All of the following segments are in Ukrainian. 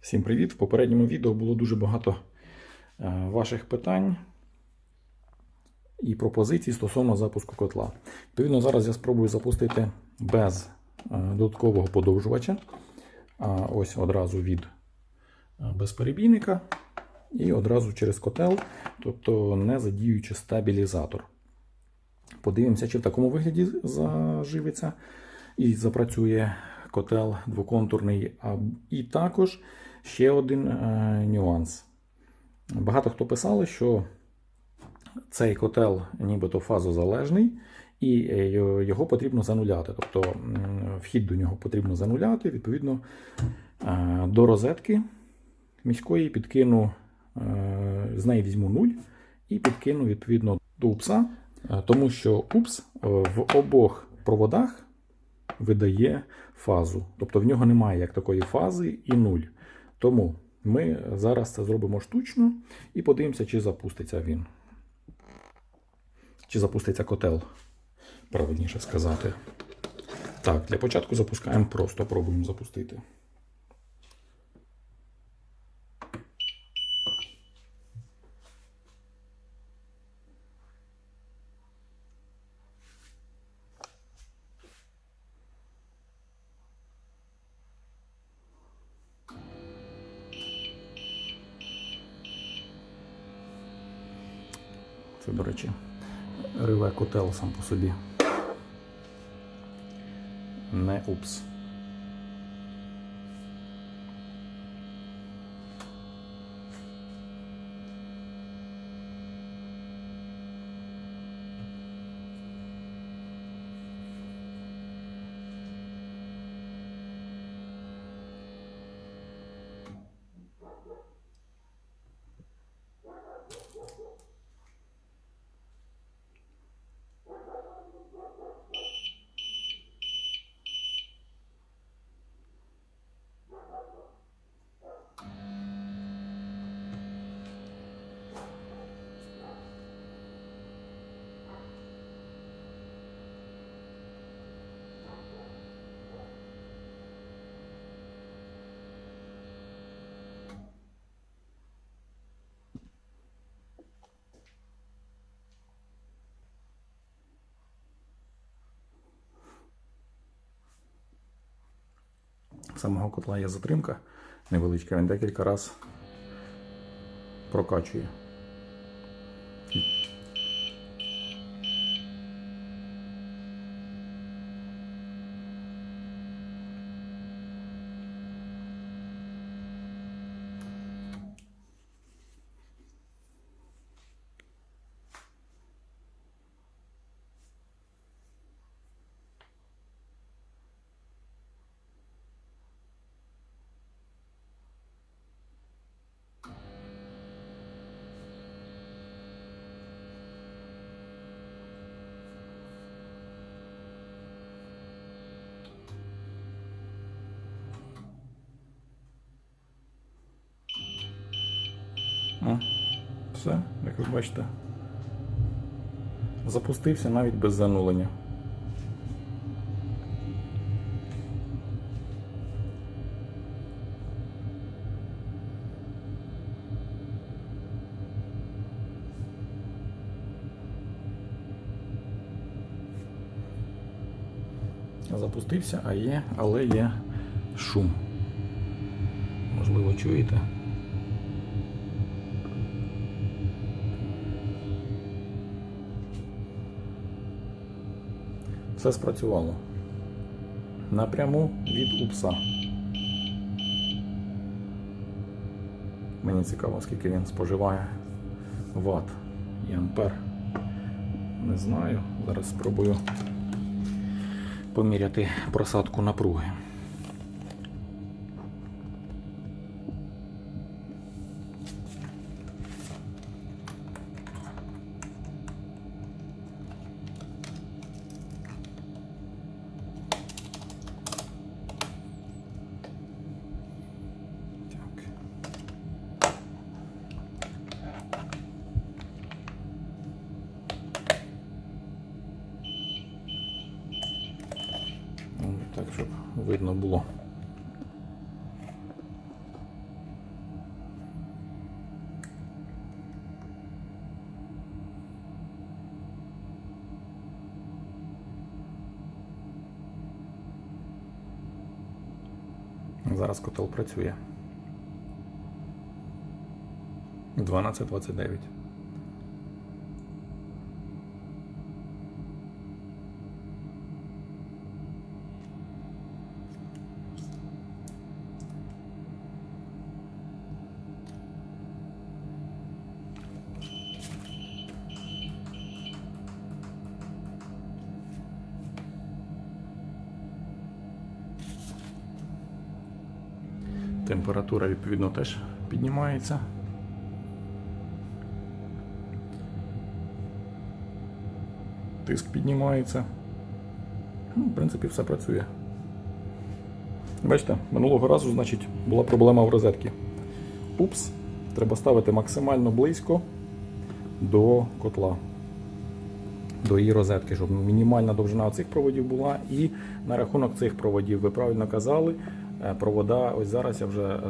Всім привіт! В попередньому відео було дуже багато е, ваших питань і пропозицій стосовно запуску котла. Відповідно, зараз я спробую запустити без е, додаткового подовжувача. Ось одразу від е, безперебійника і одразу через котел, тобто не задіюючи стабілізатор. Подивимося, чи в такому вигляді заживиться і запрацює котел двоконтурний. І також ще один е, нюанс. Багато хто писали, що цей котел нібито фазозалежний, і е, його- потрібно зануляти. Тобто вхід до нього потрібно зануляти. Відповідно, е, до розетки міської підкину, з неї візьму 0 і підкину відповідно до УПСа, тому що УПС в обох проводах видає фазу. Тобто в нього немає як такої фази і нуль. Тому ми зараз це зробимо штучно і подивимося, чи запуститься він. Чи запуститься котел, правильніше сказати. Так, для початку запускаємо просто, пробуємо запустити. Це, до речі, реве котел сам по собі. Не упс. Самого котла є затримка невеличка, він декілька разів прокачує. О, все, як ви бачите. Запустився навіть без занулення. Запустився, а є, але є шум. Можливо, чуєте? Все спрацювало. Напряму від УПСа. Мені цікаво, скільки він споживає ватт і ампер. Не знаю. Зараз спробую поміряти просадку напруги. видно було. Зараз котел працює. 12.29. Температура відповідно теж піднімається. Тиск піднімається. Ну, в принципі, все працює. Бачите, минулого разу, значить, була проблема в розетці. Упс, треба ставити максимально близько до котла, до її розетки, щоб мінімальна довжина цих проводів була. І на рахунок цих проводів, ви правильно казали, провода, ось зараз я вже е,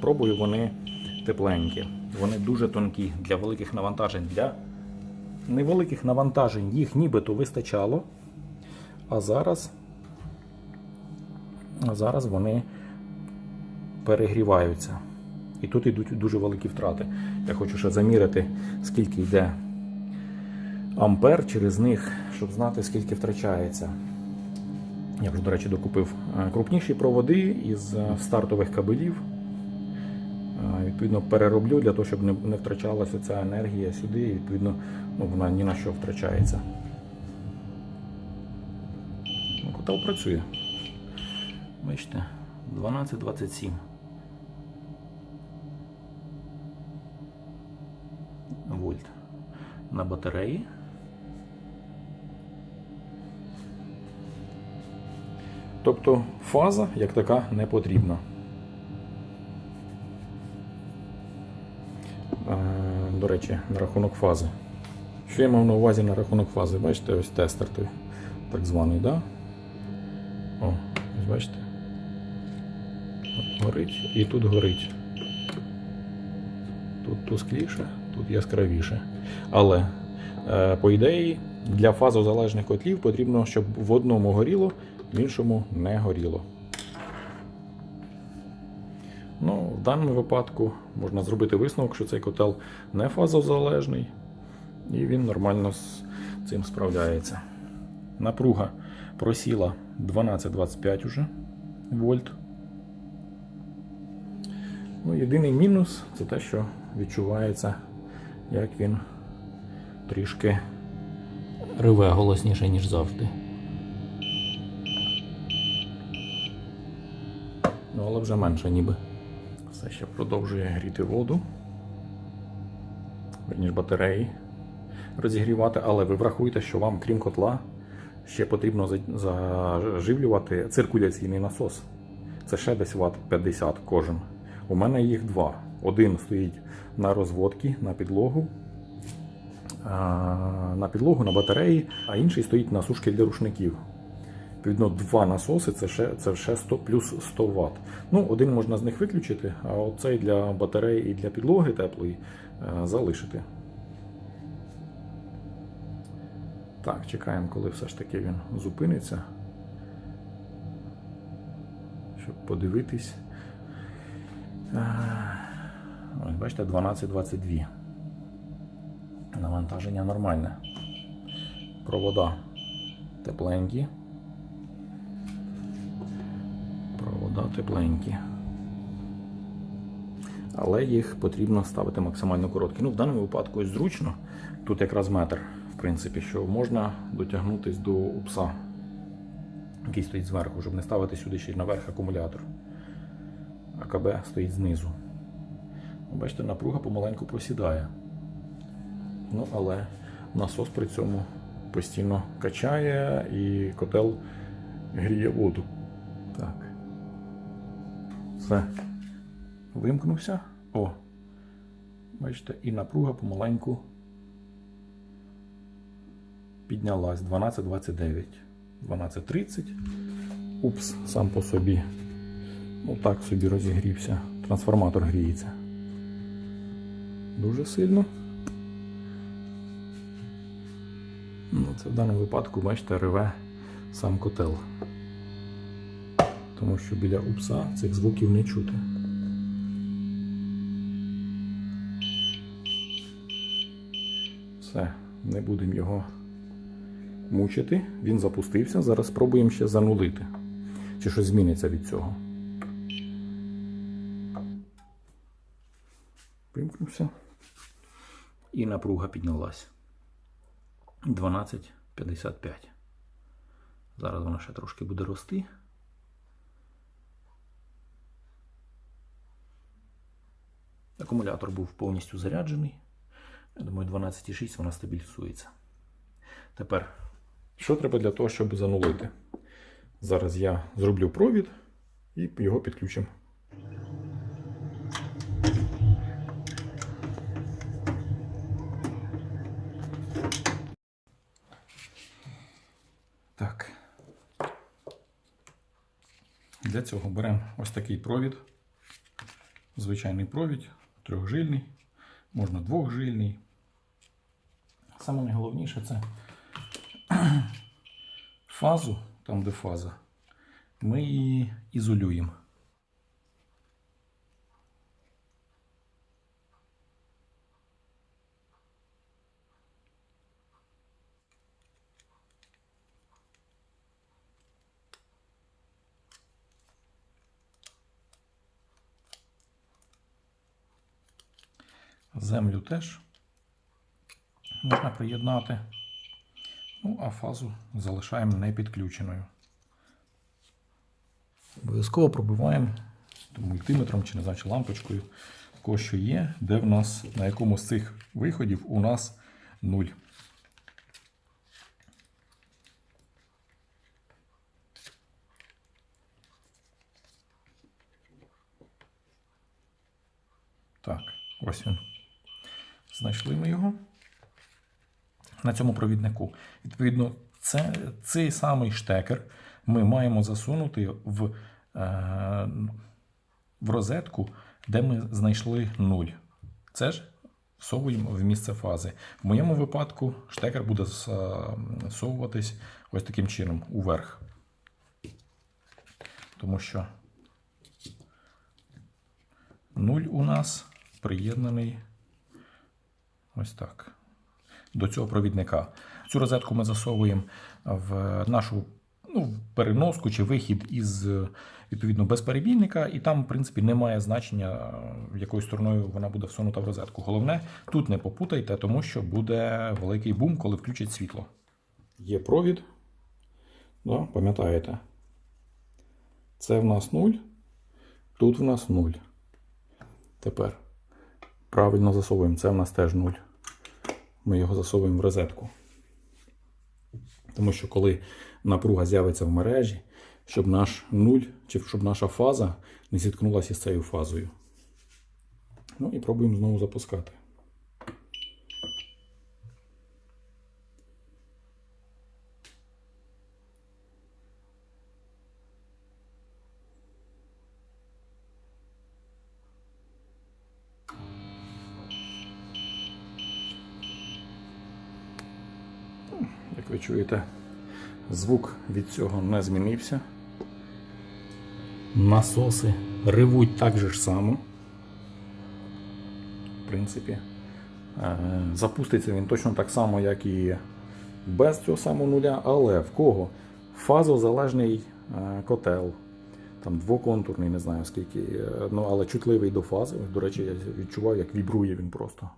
пробую, вони тепленькі. Вони дуже тонкі для великих навантажень. Для невеликих навантажень їх нібито вистачало. А зараз, а зараз вони перегріваються. І тут йдуть дуже великі втрати. Я хочу ще заміряти, скільки йде ампер через них, щоб знати, скільки втрачається. Я вже, до речі, докупив е, крупніші проводи із е, стартових кабелів. Е, Відповідно, перероблю для того, щоб не, втрачалася ця енергія сюди, і відповідно, ну, вона ні на що втрачається. Ну, Котел працює. Бачите, 12.27. Вольт на батареї. Тобто фаза як така не потрібна. Е, До речі, на рахунок фази. Що я мав на увазі на рахунок фази? Бачите, ось тестер той, так званий, да? О, ось бачите. Горить і тут горить. Тут тускліше, тут яскравіше. Але, е, по ідеї, для фазозалежних котлів потрібно, щоб в одному горіло, в іншому не горіло. Ну, в даному випадку можна зробити висновок, що цей котел не фазозалежний, і він нормально з цим справляється. Напруга просіла 12-25 уже вольт. Ну, єдиний мінус це те, що відчувається, як він трішки реве голосніше, ніж завжди. Ну, але вже менше ніби. Все ще продовжує гріти воду. Верніше батареї розігрівати, але ви врахуйте, що вам, крім котла, ще потрібно заживлювати циркуляційний насос. Це ще десь ват 50 кожен. У мене їх два. Один стоїть на розводці, на підлогу, на підлогу, на батареї, а інший стоїть на сушки для рушників. Відповідно, два насоси це ще, це ще 100 плюс 100 Вт. Ну, один можна з них виключити, а оцей для батареї і для підлоги теплої е, залишити. Так, чекаємо, коли все ж таки він зупиниться. Щоб подивитись. Е, Ось, бачите, 12.22. Навантаження нормальне. Провода тепленькі. Тепленькі. Але їх потрібно ставити максимально короткі. Ну, в даному випадку зручно. Тут якраз метр, в принципі, що можна дотягнутися до упса, який стоїть зверху, щоб не ставити сюди ще й наверх акумулятор. АКБ стоїть знизу. Бачите, напруга помаленьку просідає. Ну, але насос при цьому постійно качає і котел гріє воду. Все. Вимкнувся. О. Бачите, і напруга помаленьку піднялась 12.29. 12.30. Упс, сам по собі. Ну так собі розігрівся. Трансформатор гріється. Дуже сильно. Ну, це в даному випадку, бачите, реве сам котел. Тому що біля упса цих звуків не чути. Все, не будемо його мучити. Він запустився. Зараз спробуємо ще занулити. Чи щось зміниться від цього. Вимкнувся. І напруга піднялась. 12,55. Зараз вона ще трошки буде рости. Акумулятор був повністю заряджений. Я думаю, 12,6 вона стабілізується. Тепер, що треба для того, щоб занулити? Зараз я зроблю провід і його підключимо. Так. Для цього беремо ось такий провід. Звичайний провід, трьохжильний, можна двохжильний. Саме найголовніше це фазу, там де фаза, ми її ізолюємо. Землю теж можна приєднати. Ну, а фазу залишаємо не підключеною. Обов'язково пробиваємо мультиметром чи не знаю, чи лампочкою, кого що є, де в нас, на якому з цих виходів у нас нуль. Так, ось він. Знайшли ми його на цьому провіднику. Відповідно, це, цей самий штекер ми маємо засунути в, е, в розетку, де ми знайшли 0. Це ж всовуємо в місце фази. В моєму випадку штекер буде всовуватись ось таким чином уверх. Тому що 0 у нас приєднаний ось так до цього провідника. Цю розетку ми засовуємо в нашу ну, переноску чи вихід із відповідно безперебійника, і там, в принципі, немає значення, якою стороною вона буде всунута в розетку. Головне, тут не попутайте, тому що буде великий бум, коли включать світло. Є провід. Да, пам'ятаєте? Це в нас 0, тут в нас 0. Тепер правильно засовуємо, це в нас теж 0 ми його засовуємо в розетку. Тому що коли напруга з'явиться в мережі, щоб наш нуль, чи щоб наша фаза не зіткнулася з цією фазою. Ну і пробуємо знову запускати. Як ви чуєте, звук від цього не змінився. Насоси ревуть так же ж само. В принципі, е, запуститься він точно так само, як і без цього самого нуля, але в кого фазозалежний е, котел, там двоконтурний, не знаю скільки, е, ну але чутливий до фази. До речі, я відчуваю, як вібрує він просто,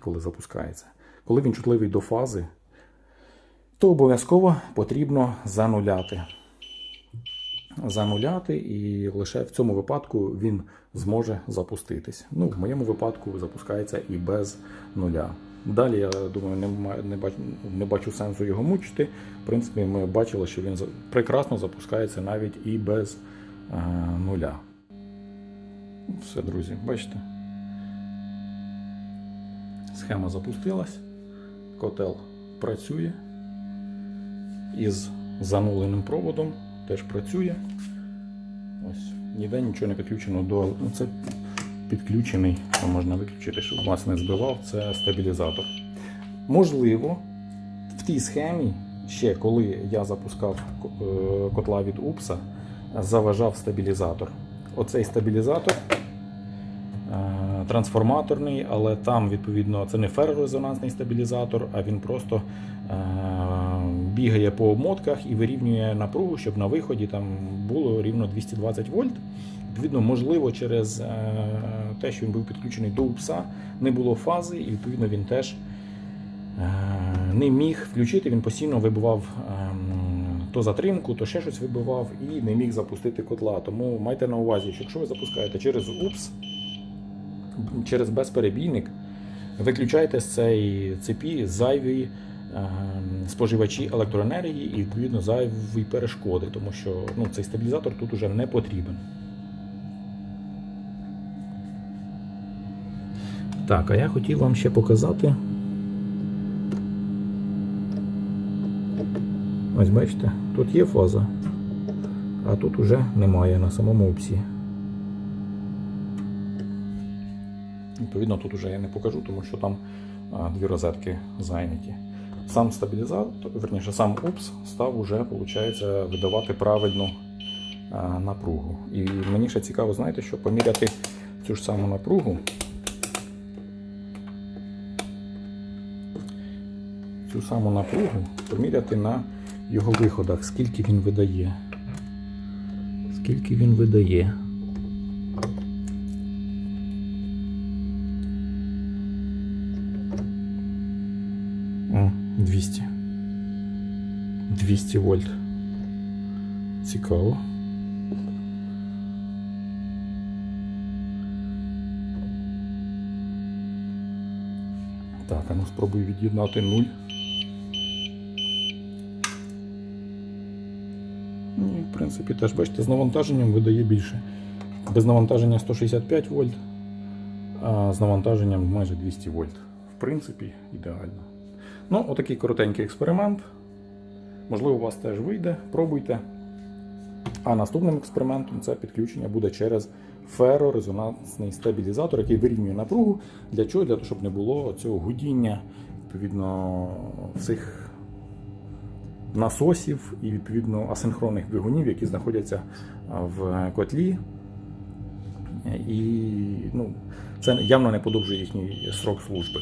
коли запускається. Коли він чутливий до фази, то обов'язково потрібно зануляти. Зануляти, і лише в цьому випадку він зможе запуститись. Ну, в моєму випадку запускається і без нуля. Далі, я думаю, не, не, бачу, не бачу сенсу його мучити. В принципі, ми бачили, що він прекрасно запускається навіть і без е, нуля. Все, друзі, бачите. Схема запустилась, котел працює. Із зануленим проводом теж працює. Ось, ніде нічого не підключено до. Ну, це підключений, що можна виключити, щоб вас не збивав, це стабілізатор. Можливо, в тій схемі ще коли я запускав е, котла від УПСа, заважав стабілізатор. Оцей стабілізатор е, трансформаторний, але там, відповідно, це не феррорезонансний стабілізатор, а він просто е, бігає по обмотках і вирівнює напругу, щоб на виході там було рівно 220 вольт. Відповідно, можливо, через е, те, що він був підключений до УПСа, не було фази, і відповідно він теж е, не міг включити. Він постійно вибивав ем, то затримку, то ще щось вибивав і не міг запустити котла. Тому майте на увазі, що якщо ви запускаєте через УПС, через безперебійник, виключайте з цієї цепі зайві споживачі електроенергії і відповідно зайві перешкоди, тому що ну, цей стабілізатор тут уже не потрібен. Так, а я хотів вам ще показати. Ось бачите, тут є фаза, а тут уже немає на самому упсі. Відповідно, тут уже я не покажу, тому що там дві розетки зайняті. Сам стабілізатор, верніше, сам УПС став уже, виходить, видавати правильну напругу. І мені ще цікаво, знаєте, що поміряти цю ж саму напругу. Цю саму напругу поміряти на його виходах, скільки він видає. Скільки він видає. 200. 200 вольт. Цікаво. Так, а ну спробую від'єднати 0. Ну, в принципі, теж бачите, з навантаженням видає більше. Без навантаження 165 вольт, а з навантаженням майже 200 вольт. В принципі, ідеально. Ну, отакий коротенький експеримент. Можливо, у вас теж вийде, пробуйте. А наступним експериментом це підключення буде через ферорезонансний стабілізатор, який вирівнює напругу. Для чого? Для того, щоб не було цього гудіння, відповідно, цих насосів і відповідно асинхронних двигунів, які знаходяться в котлі. І ну, це явно не подовжує їхній срок служби.